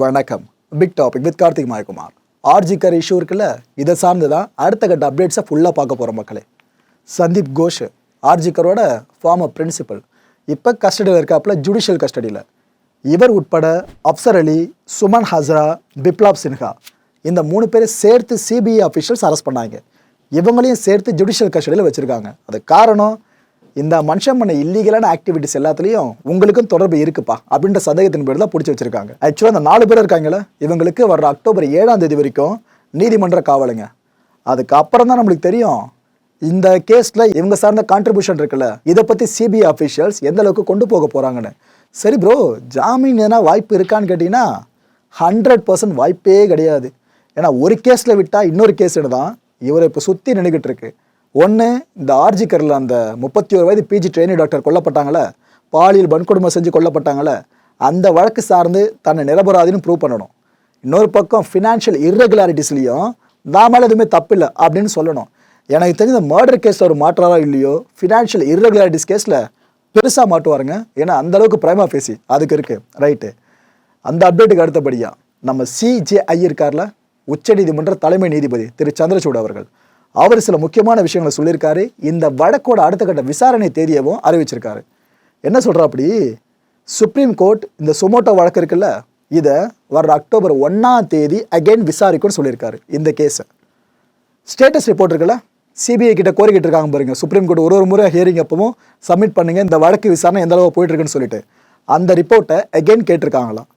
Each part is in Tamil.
வணக்கம். Big topic with Karthik Mayakumar. RG Kar issue இருக்குல்ல இதை சார்ந்து தான் அடுத்த கட்ட அப்டேட்ஸை ஃபுல்லாக பார்க்க போகிற மக்களே. சந்தீப் கோஷ் ஆர்ஜிக்கரோட ஃபார்மர் பிரின்சிபல் இப்போ கஸ்டடியில் இருக்காப்புல ஜுடிஷியல் கஸ்டடியில் இவர் உட்பட அப்சர் அலி சுமன் ஹஸ்ரா பிப்லாப் சின்ஹா. இந்த மூணு பேரை சேர்த்து சிபிஐ அஃபிஷியல்ஸ் அரெஸ்ட் பண்ணாங்க. இவங்களையும் சேர்த்து ஜுடிஷியல் கஸ்டடியில் வச்சுருக்காங்க. அது காரணம் இந்த மனுஷன் பண்ண இல்லீகலான ஆக்டிவிட்டிஸ் எல்லாத்துலேயும் உங்களுக்கும் தொடர்பு இருக்குப்பா அப்படின்ற சந்தேகத்தின் பேர் தான் பிடிச்சி வச்சிருக்காங்க. ஆக்சுவலாக அந்த நாலு பேர் இருக்காங்களே இவங்களுக்கு வர்ற அக்டோபர் ஏழாம் தேதி வரைக்கும் நீதிமன்ற காவலுங்க. அதுக்கப்புறம் தான் நம்மளுக்கு தெரியும் இந்த கேஸில் இவங்க சார்ந்த கான்ட்ரிபியூஷன் இருக்குல்ல இதை பற்றி சிபிஐ அஃபீஷியல்ஸ் எந்த அளவுக்கு கொண்டு போக போகிறாங்கன்னு சரி ப்ரோ ஜாமீன் எதனா வாய்ப்பு இருக்கான்னு கேட்டிங்கன்னா ஹண்ட்ரட் பர்சன்ட் வாய்ப்பே கிடையாது. ஏன்னா ஒரு கேஸில் விட்டால் இன்னொரு கேஸ் தான் இவரை இப்போ சுற்றி நின்றுக்கிட்டு இருக்கு. ஒன்று இந்த ஆர்ஜிக்கரில் அந்த முப்பத்தி ஒரு வயது பிஜி ட்ரெயினி டாக்டர் கொல்லப்பட்டாங்களே? பாலியல் வன்கொடுமை செஞ்சு கொல்லப்பட்டாங்களே? அந்த வழக்கு சார்ந்து தன்னை நிரபராதின்னு ப்ரூவ் பண்ணணும். இன்னொரு பக்கம் ஃபினான்ஷியல் இர்ரெகுலாரிட்டிஸ்லையும் நாமளால் எதுவுமே தப்பில்லை அப்படின்னு சொல்லணும். எனக்கு தெரிஞ்ச மர்டர் கேஸில் ஒரு மாற்றாரோ இல்லையோ? ஃபினான்ஷியல் இர்ரெகுலாரிட்டிஸ் கேஸில் பெருசாக மாட்டுவாருங்க ஏன்னா அந்தளவுக்கு ப்ரைமா பிரைமா பேசி அதுக்கு இருக்குது ரைட்டு அந்த அப்டேட்டுக்கு அடுத்தபடியாக நம்ம சிஜேஐ இருக்கார்ல? உச்சநீதிமன்ற தலைமை நீதிபதி திரு. சந்திரசூட் அவர்கள். அவர் சில முக்கியமான விஷயங்களை சொல்லியிருக்காரு. இந்த வழக்கோட அடுத்த கட்ட விசாரணை தேதியவும் அறிவிச்சிருக்காரு. என்ன சொல்கிறா அப்படி சுப்ரீம் கோர்ட் இந்த சொமோட்டோ வழக்கு இருக்குல்ல இதை வர்ற அக்டோபர் ஒன்றாம் தேதி அகைன் விசாரிக்கும்னு சொல்லியிருக்காரு இந்த கேஸை ஸ்டேட்டஸ் ரிப்போர்ட் இருக்குல்ல சிபிஐ கிட்ட கோரிக்கிட்டு இருக்காங்க பாருங்க. சுப்ரீம் கோர்ட் ஒரு ஒரு முறை ஹியரிங் அப்பவும் சப்மிட் பண்ணுங்க இந்த வழக்கு விசாரணை எந்த அளவு போயிட்டு இருக்குன்னு சொல்லிட்டு. அந்த ரிப்போர்ட்டை அகைன் கேட்டிருக்காங்களாம்.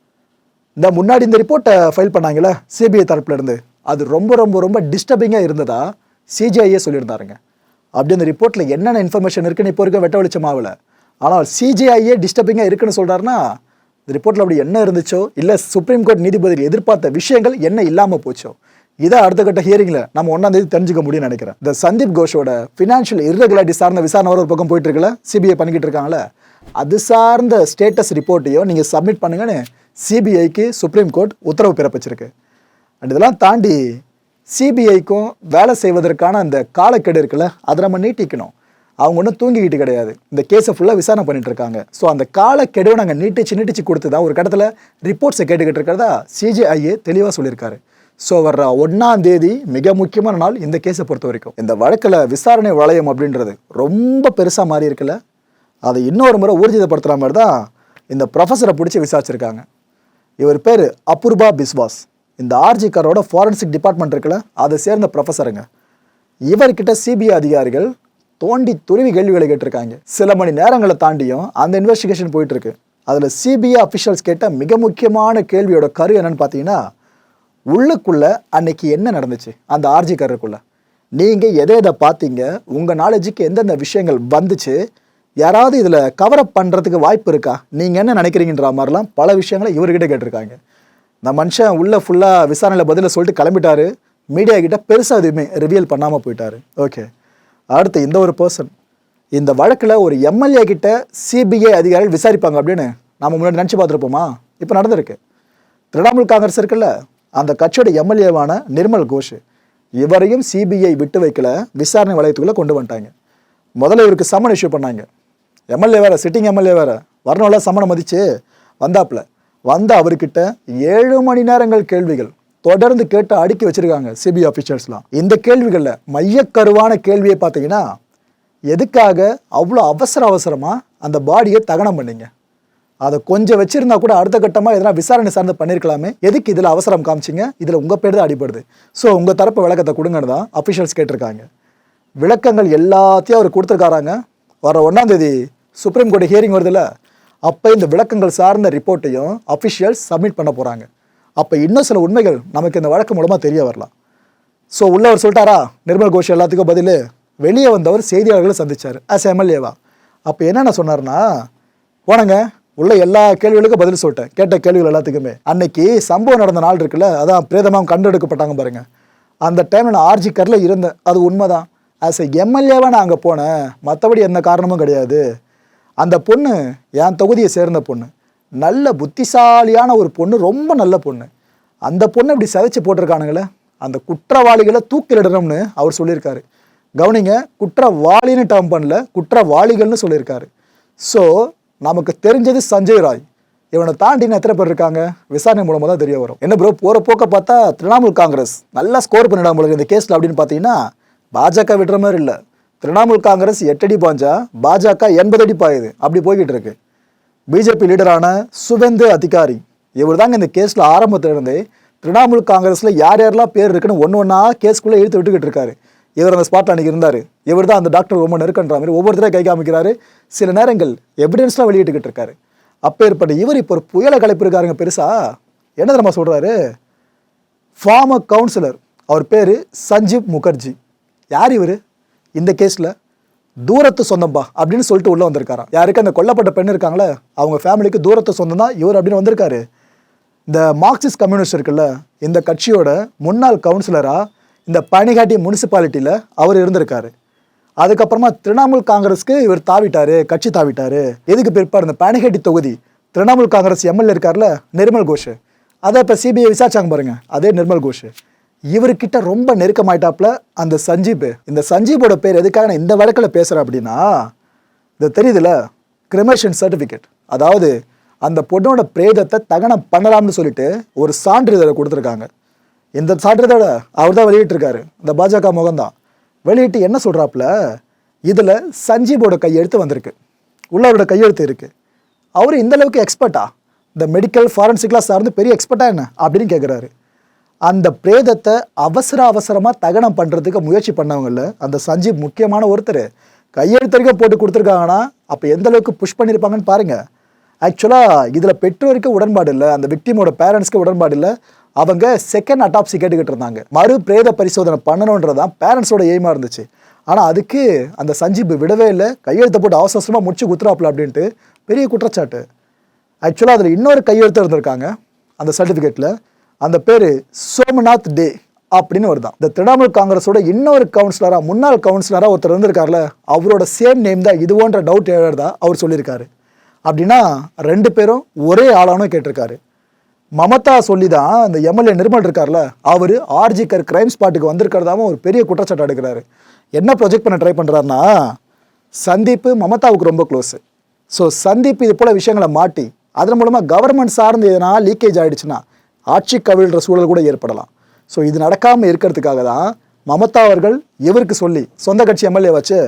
இந்த முன்னாடி இந்த ரிப்போர்ட்டை ஃபைல் பண்ணாங்களே சிபிஐ தரப்புலேருந்து அது ரொம்ப ரொம்ப ரொம்ப டிஸ்டர்பிங்காக இருந்ததா? சிஜிஐயே சொல்லியிருந்தாருங்க. அப்படி அந்த ரிப்போர்ட்டில் என்னென்ன இன்ஃபர்மேஷன் இருக்குன்னு இப்போ இருக்க வெட்ட வெளிச்சமாகல ஆனால் சிஜிஐயே டிஸ்டர்பிங்காக இருக்குன்னு சொல்கிறாருன்னா இந்த ரிப்போர்ட்டில் அப்படி என்ன இருந்துச்சோ இல்லை சுப்ரீம் கோர்ட் நீதிபதி எதிர்பார்த்த விஷயங்கள் என்ன இல்லாமல் போச்சோ இதை அடுத்த கட்ட ஹியரிங்கில் நம்ம ஒன்றாந்தேதி தெரிஞ்சுக்க முடியும்னு நினைக்கிறேன். இந்த சந்தீப் கோஷோட ஃபினான்ஷியல் இர்ரெகுலாரிட்டி சார்ந்த விசாரணை ஒரு பக்கம் போயிட்டு இருக்கல சிபிஐ பண்ணிக்கிட்டு இருக்காங்களே அது சார்ந்த ஸ்டேட்டஸ் ரிப்போர்ட்டையும் நீங்கள் சப்மிட் பண்ணுங்கன்னு சிபிஐக்கு சுப்ரீம் கோர்ட் உத்தரவு பிறப்பிச்சிருக்கு. அண்ட் இதெல்லாம் தாண்டி சிபிஐக்கும் வேலை செய்வதற்கான அந்த காலக்கெடு இருக்குல்ல அதை நம்ம நீட்டிக்கணும். அவங்க ஒன்றும் தூங்கிக்கிட்டு கிடையாது. இந்த கேஸை ஃபுல்லாக விசாரணை பண்ணிட்டு இருக்காங்க. ஸோ அந்த காலக்கெடுவை நாங்கள் நீட்டிச்சு நீட்டிச்சு கொடுத்து தான் ஒரு கட்டத்தில் ரிப்போர்ட்ஸை கேட்டுக்கிட்டு இருக்கிறதா சிஜிஐஏ தெளிவாக சொல்லியிருக்காரு. ஸோ வர்ற ஒன்றாம் தேதி மிக முக்கியமான நாள் இந்த கேஸை பொறுத்த வரைக்கும். இந்த வழக்கில் விசாரணை வளையம் அப்படின்றது ரொம்ப பெருசாக மாறி இருக்குல்ல. அதை இன்னொரு முறை ஊர்ஜிதப்படுத்துகிற மாதிரி தான் இந்த ப்ரொஃபஸரை பிடிச்சி விசாரிச்சிருக்காங்க. இவர் பேர் அபூர்பா பிஸ்வாஸ். இந்த ஆர்ஜி காரோட ஃபாரன்சிக் டிபார்ட்மெண்ட் இருக்குல்ல அதை சேர்ந்த ப்ரொஃபஸருங்க இவர்கிட்ட சிபிஐ அதிகாரிகள் தோண்டி துருவி கேள்விகளை கேட்டிருக்காங்க. சில மணி நேரங்களை தாண்டியும் அந்த இன்வெஸ்டிகேஷன் போயிட்டு இருக்கு அதில் சிபிஐ அஃபிஷியல்ஸ் கேட்ட மிக முக்கியமான கேள்வியோட கரு என்னன்னு பார்த்தீங்கன்னா உள்ளுக்குள்ள அன்னைக்கு என்ன நடந்துச்சு? அந்த ஆர்ஜி காருக்குள்ள நீங்கள் எதை எதை பார்த்தீங்க? உங்கள் நாலேஜுக்கு எந்தெந்த விஷயங்கள் வந்துச்சு? யாராவது இதில் கவரப் பண்ணுறதுக்கு வாய்ப்பு இருக்கா? நீங்கள் என்ன நினைக்கிறீங்கன்ற மாதிரிலாம் பல விஷயங்களை இவர்கிட்ட கேட்டிருக்காங்க. இந்த மனுஷன் உள்ளே ஃபுல்லாக விசாரணையில் பதிலை சொல்லிட்டு கிளம்பிட்டாரு. மீடியா கிட்ட பெருசாக எதுவுமே ரிவியல் பண்ணாமல் போயிட்டாரு. ஓகே அடுத்து இந்த ஒரு பர்சன் இந்த வழக்கில் ஒரு எம்எல்ஏ கிட்ட சிபிஐ அதிகாரிகள் விசாரிப்பாங்க அப்படின்னு நாம் முன்னாடி நினச்சி பார்த்துருப்போமா? இப்போ நடந்திருக்கு. திரிணாமுல் காங்கிரஸ் இருக்குல்ல அந்த கட்சியோட எம்எல்ஏவான நிர்மல் கோஷ் இவரையும் சிபிஐ விட்டு வைக்கல விசாரணை வளையத்துக்குள்ளே கொண்டு வந்துட்டாங்க. முதல்ல இவருக்கு சம்மன் இஷ்யூ பண்ணாங்க. எம்எல்ஏ வேற சிட்டிங் எம்எல்ஏ வேறு. வரணும்ல சம்மனை மதிச்சு. வந்தாப்புல. வந்த அவர்கிட்ட ஏழு மணி நேரங்கள் கேள்விகள் தொடர்ந்து கேட்டு அடுக்கி வச்சிருக்காங்க சிபிஐ ஆஃபீஸர்ஸ்லாம் இந்த கேள்விகளில் மையக்கருவான கேள்வியை பார்த்தீங்கன்னா எதுக்காக அவ்வளோ அவசர அவசரமாக அந்த பாடியை தகனம் பண்ணீங்க? அதை கொஞ்சம் வச்சிருந்தா கூட அடுத்த கட்டமாக எதனா விசாரணை சார்ந்து பண்ணியிருக்கலாமே எதுக்கு இதில் அவசரம் காமிச்சிங்க? இதில் உங்கள் பேர் தான் அடிபடுது. ஸோ உங்கள் தரப்பு விளக்கத்தை கொடுங்கன்னு தான் அஃபிஷியல்ஸ் கேட்டிருக்காங்க. விளக்கங்கள் எல்லாத்தையும் அவர் கொடுத்துருக்காராங்க. வர ஒன்றாம் தேதி சுப்ரீம் கோர்ட் ஹியரிங் வருதுல்ல? அப்போ இந்த விளக்கங்கள் சார்ந்த ரிப்போர்ட்டையும் அஃபிஷியல்ஸ் சப்மிட் பண்ண போகிறாங்க அப்போ இன்னும் சில உண்மைகள் நமக்கு இந்த வழக்கு மூலமாக தெரிய வரலாம். ஸோ உள்ளவர் சொல்லிட்டாரா? நிர்மல் கோஷ் எல்லாத்துக்கும் பதில். வெளியே வந்தவர் செய்தியாளர்களை சந்திச்சார். ஆஸ் எம்எல்ஏவா அப்போ என்னென்ன சொன்னார்னா போனங்க உள்ள எல்லா கேள்விகளுக்கும் பதில் சொல்லிட்டேன். கேட்ட கேள்விகள் எல்லாத்துக்குமே. அன்னைக்கு சம்பவம் நடந்த நாள் இருக்குல்ல அதான் பிரேதமாக கண்டெடுக்கப்பட்டாங்க பாருங்க. அந்த டைமில் நான் ஆர்ஜி கரில் இருந்தேன். அது உண்மைதான். ஆஸ் எ எம்எல்ஏவாக நான் அங்கே போனேன். மற்றபடி எந்த காரணமும் கிடையாது. அந்த பொண்ணு என் தொகுதியை சேர்ந்த பொண்ணு. நல்ல புத்திசாலியான ஒரு பொண்ணு ரொம்ப நல்ல பொண்ணு. அந்த பொண்ணை இப்படி சிதைச்சு போட்டிருக்கானுங்களே அந்த குற்றவாளிகளை தூக்கிலிடணும்னு அவர் சொல்லியிருக்காரு. கவனிங்க குற்றவாளின்னு டேர்ம் பண்ணல குற்றவாளிகள்னு சொல்லியிருக்காரு. ஸோ நமக்கு தெரிஞ்சது சஞ்சய் ராய். இவனை தாண்டின்னு எத்தனை பேர் இருக்காங்க? விசாரணை மூலமாக தான் தெரிய வரும். என்ன ப்ரோ போகிற போக்க பார்த்தா திரிணாமுல் காங்கிரஸ் நல்லா ஸ்கோர் பண்ணிடாமல் போல இந்த கேஸில் அப்படின்னு பார்த்தீங்கன்னா பாஜக விடுற மாதிரி இல்லை. திரிணாமுல் காங்கிரஸ் எட்டடி பாஞ்சா பாஜக எண்பது அடி பாயுது. அப்படி போய்கிட்டு இருக்கு பிஜேபி லீடரான சுவேந்து அதிகாரி. இவர் தாங்க இந்த கேஸில் ஆரம்பத்திலிருந்தே திரிணாமுல் காங்கிரஸில் யார் யாரெல்லாம் பேர் இருக்குன்னு ஒன்று ஒன்றா கேஸ்க்குள்ளே இழுத்து விட்டுக்கிட்டு இருக்காரு இவர் அந்த ஸ்பாட்டில் அன்றைக்கி இருந்தார். இவர் தான் அந்த டாக்டர் ரொம்ப நெருக்கன்ற மாதிரி ஒவ்வொருத்தரையும் கை காமிக்கிறாரு. சில நேரங்கள் எவிடன்ஸ்லாம் வெளியிட்டுக்கிட்டு இருக்காரு அப்பேற்பட்ட இவர் இப்போ ஒரு புயலை கலைப்பிருக்காருங்க பெருசா? என்ன தெரியுமா சொல்கிறாரு ஃபார்மர் கவுன்சிலர் அவர் பேர் சஞ்சீவ் முகர்ஜி. யார் இவர்? இந்த கேஸில் தூரத்து சொந்தம்பா அப்படின்னு சொல்லிட்டு உள்ளே வந்திருக்காராம். யாருக்கு? அந்த கொல்லப்பட்ட பெண் இருக்காங்களே அவங்க ஃபேமிலிக்கு தூரத்து சொந்தம் தான் இவர் அப்படின்னு வந்திருக்காரு. இந்த மார்க்சிஸ்ட் கம்யூனிஸ்ட் இருக்குல்ல இந்த கட்சியோட முன்னாள் கவுன்சிலராக இந்த பனிகாட்டி முனிசிபாலிட்டியில் அவர் இருந்திருக்காரு. அதுக்கப்புறமா திரிணாமுல் காங்கிரஸ்க்கு இவர் தாவிட்டாரு கட்சி தாவிட்டாரு. எதுக்கு பிற்பாடு இந்த பனிகாட்டி தொகுதி? திரிணாமுல் காங்கிரஸ் எம்எல்ஏ இருக்கார்ல நிர்மல் கோஷ். அதை இப்போ சிபிஐ விசாரிச்சாங்க பாருங்க அதே நிர்மல் கோஷ். இவர்கிட்ட ரொம்ப நெருக்கமாயிட்டாப்புல அந்த சஞ்சீப். இந்த சஞ்சீப்போட பேர் எதுக்காக நான் இந்த வழக்கில் பேசுகிறேன் அப்படின்னா இது தெரியுதுல? கிரிமேஷன் சர்டிஃபிகேட் அதாவது அந்த பொண்ணோட பிரேதத்தை தகனம் பண்ணலாம்னு சொல்லிட்டு ஒரு சான்றிதழை கொடுத்துருக்காங்க. இந்த சான்றிதழை அவர் தான் வெளியிட்டிருக்காரு. இந்த பாஜக முகம்தான். வெளியிட்டு என்ன சொல்கிறாப்புல இதில் சஞ்சீவோட கையெழுத்து வந்திருக்கு. உள்ளவரோட கையெழுத்து இருக்குது அவர் இந்தளவுக்கு எக்ஸ்பர்ட்டா இந்த மெடிக்கல் ஃபாரன்சிக்லாம் சார்ந்து பெரிய எக்ஸ்பர்ட்டா என்ன? அப்படின்னு கேட்குறாரு அந்த பிரேதத்தை அவசர அவசரமாக தகனம் பண்ணுறதுக்கு முயற்சி பண்ணவங்கள அந்த சஞ்சீவ் முக்கியமான ஒருத்தர். கையெழுத்தறிக்கை போட்டு கொடுத்துருக்காங்கன்னா அப்போ எந்த அளவுக்கு புஷ் பண்ணியிருப்பாங்கன்னு பாருங்கள் ஆக்சுவலாக இதில் பெற்றோருக்கு உடன்பாடு இல்லை அந்த விக்டிமோட பேரண்ட்ஸ்க்கு உடன்பாடு இல்லை. அவங்க செகண்ட் அட்டாப்சி கேட்டுக்கிட்டு இருந்தாங்க. மறு பிரேத பரிசோதனை பண்ணணுன்றது தான் பேரண்ட்ஸோட எய்மாக இருந்துச்சு. ஆனால் அதுக்கு அந்த சஞ்சீப் விடவே இல்லை. கையெழுத்தை போட்டு அவசரமாக முடிச்சு குத்துறாப்புல அப்படின்ட்டு பெரிய குற்றச்சாட்டு. ஆக்சுவலாக அதில் இன்னொரு கையெழுத்து இருந்திருக்காங்க அந்த சர்டிஃபிகேட்டில் அந்த பேர் சோமநாத் டே அப்படின்னு வருதான். இந்த திரிணாமுல் காங்கிரஸோட இன்னொரு கவுன்சிலராக முன்னாள் கவுன்சிலராக ஒருத்தர் இருந்திருக்காருல அவரோட சேம் நேம் தான் இதுவோன்ற டவுட் எழுதா அவர் சொல்லியிருக்காரு. அப்படின்னா ரெண்டு பேரும் ஒரே ஆளானும் கேட்டிருக்காரு. மமதா சொல்லி தான் இந்த எம்எல்ஏ நிர்மல் இருக்கார்ல அவர் ஆர்ஜிகர் கிரைம் ஸ்பாட்டுக்கு வந்திருக்கிறதாவும் ஒரு பெரிய குற்றச்சாட்டு எடுக்கிறாரு. என்ன ப்ரொஜெக்ட் பண்ண ட்ரை பண்ணுறாருன்னா சந்தீப் மமதாவுக்கு ரொம்ப க்ளோஸு ஸோ சந்தீப் இது போல் விஷயங்களை மாட்டி அதன் மூலமாக கவர்மெண்ட் சார்ந்து எதனா லீக்கேஜ் ஆகிடுச்சுன்னா ஆட்சி கவிழ்கிற சூழல் கூட ஏற்படலாம். ஸோ இது நடக்காமல் இருக்கிறதுக்காக தான் மமதா அவர்கள் இவருக்கு சொல்லி சொந்த கட்சி எம்எல்ஏ வச்சு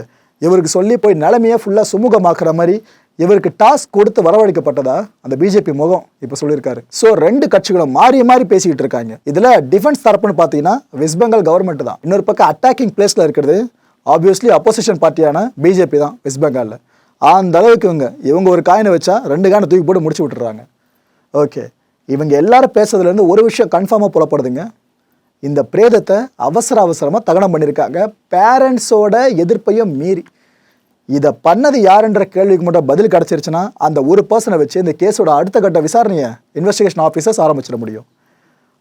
இவருக்கு சொல்லி போய் நிலைமையை ஃபுல்லாக சுமூகமாக்குற மாதிரி இவருக்கு டாஸ்க் கொடுத்து வரவழைக்கப்பட்டதா அந்த பிஜேபி முகம் இப்போ சொல்லியிருக்காரு. ஸோ ரெண்டு கட்சிகளும் மாறி மாறி பேசிக்கிட்டு இருக்காங்க. இதில் டிஃபென்ஸ் தரப்புன்னு பார்த்தீங்கன்னா வெஸ்ட் பெங்கால் கவர்மெண்ட் தான். இன்னொரு பக்கம் அட்டாக்கிங் பிளேஸில் இருக்கிறது ஆப்வியஸ்லி அப்போசிஷன் பார்ட்டியான பிஜேபி தான் வெஸ்ட் பெங்காலில் அந்த அளவுக்கு இவங்க இவங்க ஒரு காயினை வச்சா ரெண்டு காயினை தூக்கி போட்டு முடிச்சு விட்டுறாங்க ஓகே இவங்க எல்லாரும் பேசுறதுலேருந்து ஒரு விஷயம் கன்ஃபார்மாக புலப்படுதுங்க. இந்த பிரேதத்தை அவசர அவசரமாக தகனம் பண்ணியிருக்காங்க பேரண்ட்ஸோட எதிர்ப்பையும் மீறி. இதை பண்ணது யாருன்ற கேள்விக்கு மட்டும் பதில் கிடச்சிருச்சுன்னா அந்த ஒரு பர்சனை வச்சு இந்த கேஸோட அடுத்த கட்ட விசாரணையை இன்வெஸ்டிகேஷன் ஆஃபீஸர்ஸ் ஆரம்பிச்சிட முடியும்.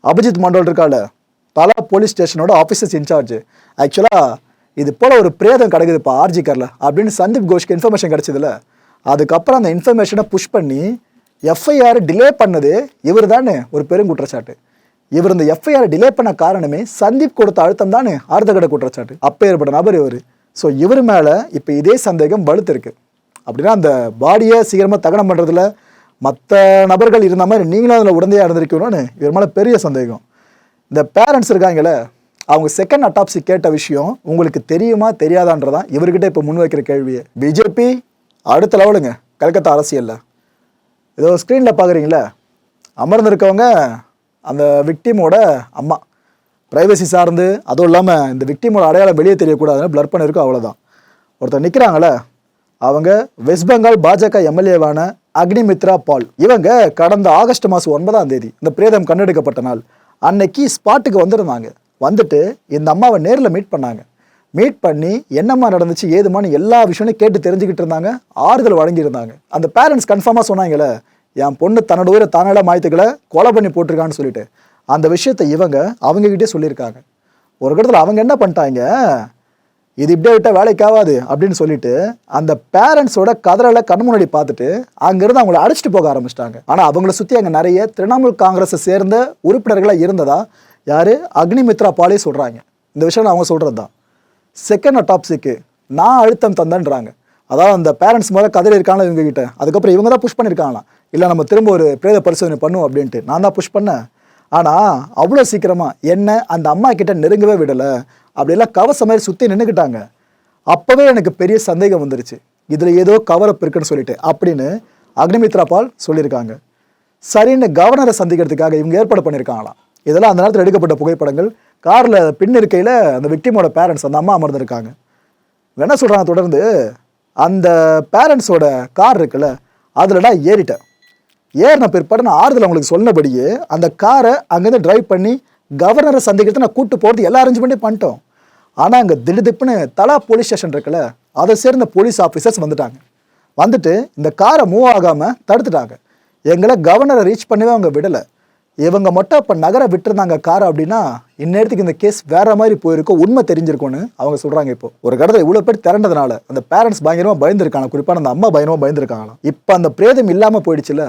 அபிஜித் மண்டல் இருக்கால பல போலீஸ் ஸ்டேஷனோட ஆஃபீஸர்ஸ் இன்சார்ஜ் ஆக்சுவலாக இது போல் ஒரு பிரேதம் கிடைக்குதுப்பா ஆர்ஜிக்கரில் அப்படின்னு சந்தீப் கோஷ்க்கு இன்ஃபர்மேஷன் கிடச்சதுல. அதுக்கப்புறம் அந்த இன்ஃபர்மேஷனை புஷ் பண்ணி எஃப்ஐஆர் டிலே பண்ணது இவர் தானே ஒரு பெருங்குற்றச்சாட்டு. இவர் இந்த எஃப்ஐஆர் டிலே பண்ண காரணமே சந்தீப் கொடுத்த அழுத்தம் தானே ஆர்த்தகட குற்றச்சாட்டு. அப்பேற்பட்ட நபர் இவர். ஸோ இவர் மேலே இப்போ இதே சந்தேகம் வலுத்திருக்கு. அப்படின்னா அந்த பாடியை சீக்கிரமாக தகனம் பண்ணுறதுல மற்ற நபர்கள் இருந்த மாதிரி நீங்களும் அதில் உடந்தையாக இருந்திருக்கணும்னு இவர் மேலே பெரிய சந்தேகம். இந்த பேரண்ட்ஸ் இருக்காங்களே அவங்க செகண்ட் அட்டாப்சி கேட்ட விஷயம் உங்களுக்கு தெரியுமா தெரியாதான்றதான் இவர்கிட்ட இப்போ முன்வைக்கிற கேள்வியை. பிஜேபி அடுத்த லெவலுங்க கல்கத்தா அரசியலில். ஏதோ ஸ்க்ரீனில் பார்க்குறீங்களே? அமர்ந்திருக்கவங்க அந்த விக்டிமோட அம்மா. ப்ரைவசி சார்ந்து அதுவும் இல்லாமல் இந்த விக்டிமோட அடையாளம் வெளியே தெரியக்கூடாதுன்னு ப்ளர் பண்ணியிருக்கோம் அவ்வளோதான் ஒருத்தர் நிற்கிறாங்களே அவங்க வெஸ்ட் பெங்கால் பாஜக எம்எல்ஏவான அக்னிமித்ரா பால். இவங்க கடந்த ஆகஸ்ட் மாதம் ஒன்பதாம் தேதி இந்த பிரேதம் கண்டெடுக்கப்பட்ட நாள் அன்னைக்கு ஸ்பாட்டுக்கு வந்திருந்தாங்க. வந்துட்டு இந்த அம்மாவை நேரில் மீட் பண்ணாங்க. மீட் பண்ணி என்னம்மா நடந்துச்சு ஏதுமானு எல்லா விஷயமும் கேட்டு தெரிஞ்சுக்கிட்டு இருந்தாங்க. ஆறுதல் வழங்கியிருந்தாங்க. அந்த பேரண்ட்ஸ் கன்ஃபார்மாக சொன்னாங்களே என் பொண்ணு தன்னோட உயிரை தானால மாய்த்துக்களை கொலை பண்ணி போட்டிருக்கான்னு சொல்லிட்டு. அந்த விஷயத்தை இவங்க அவங்ககிட்டே சொல்லியிருக்காங்க. ஒரு இடத்துல அவங்க என்ன பண்ணிட்டாங்க இது இப்படியே விட்டால் வேலைக்கு ஆகாது அப்படின்னு சொல்லிட்டு அந்த பேரண்ட்ஸோட கதறலை கண் முன்னாடி பார்த்துட்டு அங்கேருந்து அவங்கள அழைச்சிட்டு போக ஆரம்பிச்சிட்டாங்க. ஆனால் அவங்கள சுற்றி அங்கே நிறைய திரிணாமுல் காங்கிரஸை சேர்ந்த உறுப்பினர்களாக இருந்ததா யார்? அக்னிமித்ரா பாலே சொல்கிறாங்க இந்த விஷயம் அவங்க சொல்கிறது தான் செகண்ட் அட்டாப்சிக்கு நான் அழுத்தம் தந்தேன்றாங்க. அதாவது அந்த பேரண்ட்ஸ் முதல்ல கதறி இருக்காங்களா இவங்க கிட்ட? அதுக்கப்புறம் இவங்க தான் புஷ் பண்ணியிருக்காங்களா இல்லை நம்ம திரும்ப ஒரு பிரேத பரிசோதனை பண்ணுவோம் அப்படின்ட்டு. நான் தான் புஷ் பண்ணேன். ஆனால் அவ்வளோ சீக்கிரமாக என்ன அந்த அம்மா கிட்ட நெருங்கவே விடலை. அப்படியெல்லாம் கவச மாதிரி சுற்றி நின்றுக்கிட்டாங்க அப்போவே எனக்கு பெரிய சந்தேகம் வந்துருச்சு. இதில் ஏதோ கவரப் இருக்குன்னு சொல்லிட்டு அப்படின்னு அக்னிமித்ரா பால் சொல்லியிருக்காங்க. சரின்னு கவர்னரை சந்திக்கிறதுக்காக இவங்க ஏற்பாடு பண்ணியிருக்காங்களாம். இதெல்லாம் அந்த நேரத்தில் எடுக்கப்பட்ட புகைப்படங்கள். காரில் பின் இருக்கையில் அந்த விக்டிமோட பேரண்ட்ஸ் அந்த அம்மா அமர்ந்திருக்காங்க. என்ன சொல்கிறாங்க தொடர்ந்து அந்த பேரண்ட்ஸோட கார் இருக்குல்ல அதில்டா ஏறிட்டேன். ஏறின பிற்பாடு நான் ஆறுதல் அவங்களுக்கு சொன்னபடியே அந்த காரை அங்கேருந்து டிரைவ் பண்ணி கவர்னரை சந்திக்கிறது நான் கூட்டு போகிறது எல்லா அரேஞ்ச்மெண்ட்டையும் பண்ணிட்டோம். ஆனால் அங்கே திடுதிப்புன்னு தலா போலீஸ் ஸ்டேஷன் இருக்குல்ல அதை சேர்ந்த போலீஸ் ஆஃபீஸர்ஸ் வந்துட்டாங்க. வந்துட்டு இந்த காரை மூவ் ஆகாமல் தடுத்துட்டாங்க. எங்களை கவர்னரை ரீச் பண்ணவே அவங்க விடலை. இவங்க மட்டும் இப்போ நகரை விட்டுருந்தாங்க கார் அப்படின்னா இந்நேரத்துக்கு இந்த கேஸ் வேற மாதிரி போயிருக்கும். உண்மை தெரிஞ்சிருக்கும்னு அவங்க சொல்றாங்க இப்போ. ஒரு கடத்தில் இவ்வளோ பேர் திரண்டதுனால அந்த பேரண்ட்ஸ் பயங்கரமா பயந்துருக்காங்க குறிப்பாக அந்த அம்மா பயங்கரமா பயந்துருக்காங்களாம். இப்போ அந்த பிரேதம் இல்லாமல் போயிடுச்சுல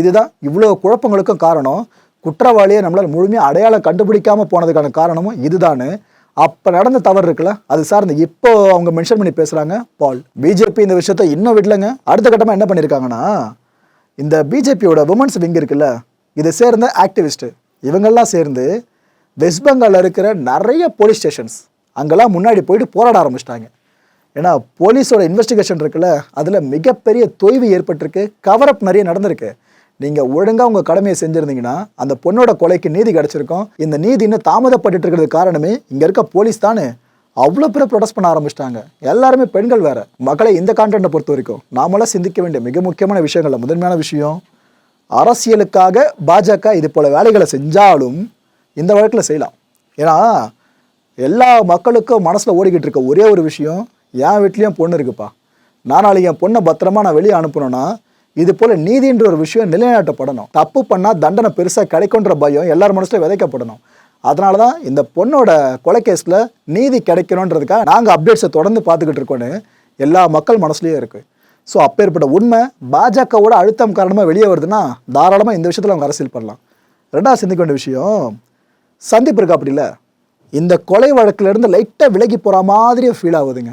இதுதான் இவ்வளோ குழப்பங்களுக்கும் காரணம். குற்றவாளியை நம்மளால் முழுமையாக அடையாளம் கண்டுபிடிக்காம போனதுக்கான காரணமும் இதுதான்னு அப்போ நடந்த தவறு இருக்குல்ல? அது சார்ந்து இப்போ அவங்க மென்ஷன் பண்ணி பேசுகிறாங்க பால். பிஜேபி இந்த விஷயத்த இன்னும் விடலங்க. அடுத்த கட்டமாக என்ன பண்ணியிருக்காங்கன்னா இந்த பிஜேபியோட உமன்ஸ் விங் இருக்குல்ல இதை சேர்ந்த ஆக்டிவிஸ்ட்டு இவங்கெல்லாம் சேர்ந்து வெஸ்ட் பெங்காலில் இருக்கிற நிறைய போலீஸ் ஸ்டேஷன்ஸ் அங்கெல்லாம் முன்னாடி போயிட்டு போராட ஆரம்பிச்சிட்டாங்க. ஏன்னா போலீஸோட இன்வெஸ்டிகேஷன் இருக்குல்ல அதில் மிகப்பெரிய தொய்வு ஏற்பட்டிருக்கு கவரப் நிறைய நடந்திருக்கு. நீங்கள் ஒழுங்காக உங்கள் கடமையை செஞ்சுருந்தீங்கன்னா அந்த பொண்ணோட கொலைக்கு நீதி கிடச்சிருக்கும். இந்த நீதி இன்னும் தாமதப்பட்டு இருக்கிறது காரணமே இங்கே இருக்க போலீஸ் தானே. அவ்வளோ பேர் ப்ரொடெஸ்ட் பண்ண ஆரம்பிச்சிட்டாங்க. எல்லாருமே பெண்கள் வேறு. மக்களை இந்த கான்டென்ட்டை பொறுத்த வரைக்கும் நாமெல்லாம் சிந்திக்க வேண்டிய மிக முக்கியமான விஷயங்களில் முதன்மையான விஷயம் அரசியலுக்காக பாஜக இது போல வேலைகளை செஞ்சாலும் இந்த வழக்கில் செய்யலாம். ஏன்னா எல்லா மக்களுக்கும் மனசில் ஓடிக்கிட்டு இருக்க ஒரே ஒரு விஷயம் என் வீட்லேயும் பொண்ணு இருக்குப்பா. நான் நாளைக்கு என் பொண்ணை பத்திரமா நான் வெளியே அனுப்பணும்னா இது போல நீதின்ற ஒரு விஷயம் நிலைநாட்டப்படணும். தப்பு பண்ணால் தண்டனை பெருசாக கிடைக்குன்ற பயம் எல்லார் மனசில் விதைக்கப்படணும். அதனால தான் இந்த பொண்ணோட கொலை கேஸில் நீதி கிடைக்கணுன்றதுக்காக நாங்கள் அப்டேட்ஸை தொடர்ந்து பார்த்துக்கிட்டு இருக்கோன்னு எல்லா மக்கள் மனசுலையும் இருக்குது ஸோ அப்பேற்பட்ட உண்மை பாஜகவோட அழுத்தம் காரணமாக வெளியே வருதுன்னா தாராளமாக இந்த விஷயத்தில் அவங்க அரசியல் பண்ணலாம். ரெண்டாவது சிந்திக்க வேண்டிய விஷயம் சந்திப்பு இருக்கா அப்படி இல்லை? இந்த கொலை வழக்கிலேருந்து லைட்டாக விலகி போகிற மாதிரியே ஃபீல் ஆகுதுங்க.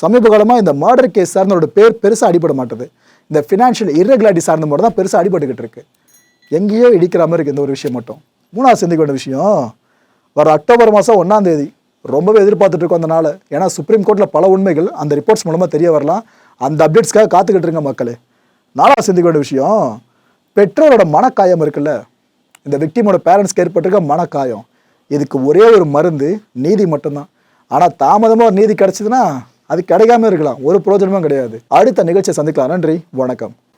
சமீப காலமாக இந்த மர்டர் கேஸ் சார்ந்தோட பேர் பெருசாக அடிபட மாட்டுது. இந்த ஃபினான்ஷியல் இரெகுலாரிட்டி சார்ந்த மட்டும் தான் பெருசாக அடிபட்டுக்கிட்டு இருக்கு. எங்கேயோ இடிக்கிற மாதிரி இருக்குது இந்த ஒரு விஷயம் மட்டும். மூணாவது சிந்திக்க வேண்டிய விஷயம் வர அக்டோபர் மாதம் ஒன்றாம் தேதி ரொம்பவே எதிர்பார்த்துட்டு இருக்கோம் அந்த நாள். ஏன்னா சுப்ரீம் கோர்ட்டில் பல உண்மைகள் அந்த ரிப்போர்ட்ஸ் மூலமாக தெரிய வரலாம். அந்த அப்டேட்ஸ்க்காக காத்துக்கிட்டு இருங்க மக்களே. நானாக சிந்திக்க வேண்டிய விஷயம் பெற்றோரோட மனக்காயம் இருக்குல்ல? இந்த விக்டிமோட பேரண்ட்ஸ்க்கு ஏற்பட்டிருக்க மனக்காயம். இதுக்கு ஒரே ஒரு மருந்து நீதி மட்டும்தான். ஆனால் தாமதமாக ஒரு நீதி கிடைச்சதுன்னா அது கிடைக்காம இருக்கலாம். ஒரு பிரயோஜனமும் கிடையாது. அடுத்த நிகழ்ச்சியை சந்திக்கலாம். நன்றி வணக்கம்.